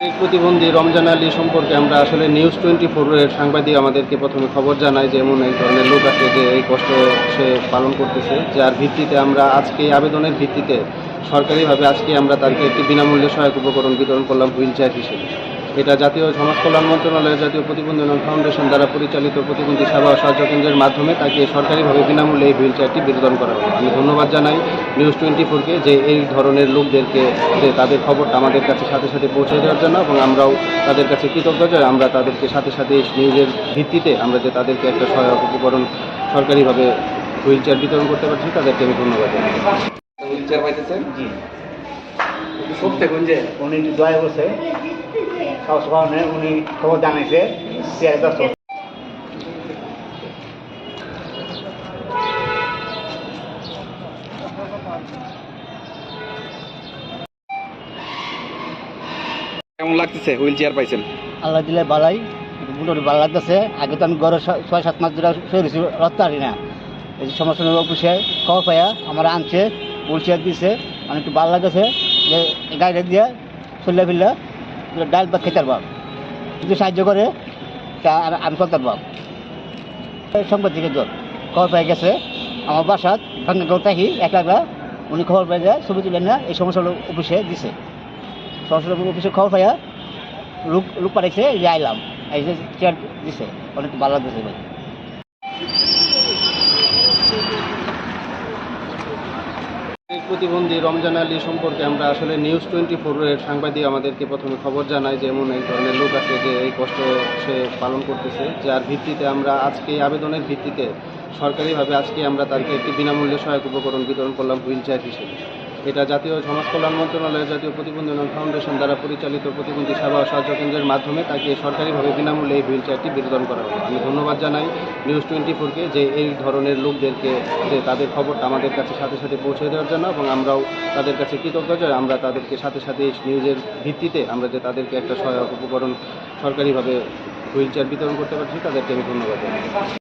প্রতিবন্ধী রমজান আলী সম্পর্কে আমরা আসলে নিউজ টোয়েন্টি ফোরের সাংবাদিক আমাদেরকে প্রথমে খবর জানায় যে এমন এক ধরনের লোক আছে যে এই কষ্ট সে পালন করতেছে, যার ভিত্তিতে আমরা আজকে আবেদনের ভিত্তিতে সরকারিভাবে আজকে আমরা তাকে একটি বিনামূল্যে সহায়ক উপকরণ বিতরণ করলাম হুইল চেয়ার হিসেবে। এটা জাতীয় সমাজ কল্যাণ মন্ত্রণালয়ের জাতীয় প্রতিবন্ধী উন্নয়ন ফাউন্ডেশন দ্বারা পরিচালিত প্রতিবন্ধী সেবা ও সাহায্য কেন্দ্রের মাধ্যমে তাকে সরকারিভাবে বিনামূল্যে এই হুইল চেয়ারটি বিতরণ করা হলো। আমি ধন্যবাদ জানাই নিউজ টোয়েন্টি ফোরকে যে এই ধরনের লোকদেরকে যে তাদের খবরটা আমাদের কাছে সাথে সাথে পৌঁছে দেওয়ার জন্য এবং আমরাও তাদের কাছে কৃতজ্ঞ যে আমরা তাদেরকে সাথে সাথে এই নিউজের ভিত্তিতে আমরা যে তাদেরকে একটা সহায়ক উপকরণ সরকারিভাবে হুইল চেয়ার বিতরণ করতে পারছি তাদেরকে আমি ধন্যবাদ জানাই। হুইল চেয়ার পাইতেছেন? জি। সব যে উনি দয়া করছে সাহস কারণে উনি খবর চেয়ারে কেমন লাগতেছে? হুইল চেয়ার পাইছেন? আল্লাহ দিলে বালাই মোটামুটি ভালো লাগতেছে। আগে তো আমি ছ- ছয় সাত মাস ধরে রয়েছি রাখতে পারি না। এই যে সমস্যা অফিসে খবর পাইয়া আমার আনছে হুইলচেয়ার দিছে মানে একটু ভালো লাগতেছে। যে গাড়ি দিয়ে চললে ফিরলে ডাল বা খেতে পারবাম যদি সাহায্য করে, তা আমি করতে পারবাম সাংবাদিকের জল খবর পেয়ে গেছে, আমার বাসাত ভাঙ্গা গড় থাকি এক উনি খবর পেয়ে যায়, ছবি তুলেন না, এই সমস্যাগুলো অফিসে দিছে। সমস্যা অফিসে খবর পাইয়া লোক লোক পাঠাইছে যে আইলাম। এই যে চেয়ার দিছে, অনেক ভালো লাগতেছে ভাই। প্রতিবন্ধী রমজান আলী সম্পর্কে আমরা আসলে নিউজ টোয়েন্টি ফোরের সাংবাদিক আমাদেরকে প্রথমে খবর জানায় যে এমন এক ধরনের লোক আছে যে এই কষ্ট সে পালন করতেছে, যার ভিত্তিতে আমরা আজকে আবেদনের ভিত্তিতে সরকারিভাবে আজকে আমরা তাকে একটি বিনামূল্যে সহায়ক উপকরণ বিতরণ করলাম হুইল চেয়ার হিসেবে। এটা জাতীয় সমাজ কল্যাণ মন্ত্রণালয়ের জাতীয় প্রতিবন্ধী ফাউন্ডেশন দ্বারা পরিচালিত প্রতিবন্ধী সেবা সাহায্য কেন্দ্রের মাধ্যমে তাকে সরকারিভাবে বিনামূল্যে এই হুইল চেয়ারটি বিতরণ করা হলো আমি ধন্যবাদ জানাই নিউজ টোয়েন্টি ফোরকে যে এই ধরনের লোকদেরকে যে তাদের খবরটা আমাদের কাছে সাথে সাথে পৌঁছে দেওয়ার জন্য এবং আমরাও তাদের কাছে কৃতজ্ঞ যে আমরা তাদেরকে সাথে সাথে নিউজের ভিত্তিতে আমরা যে তাদেরকে একটা সহায়ক উপকরণ সরকারিভাবে হুইল চেয়ার বিতরণ করতে পারছি, তাদেরকে আমি ধন্যবাদ জানাই।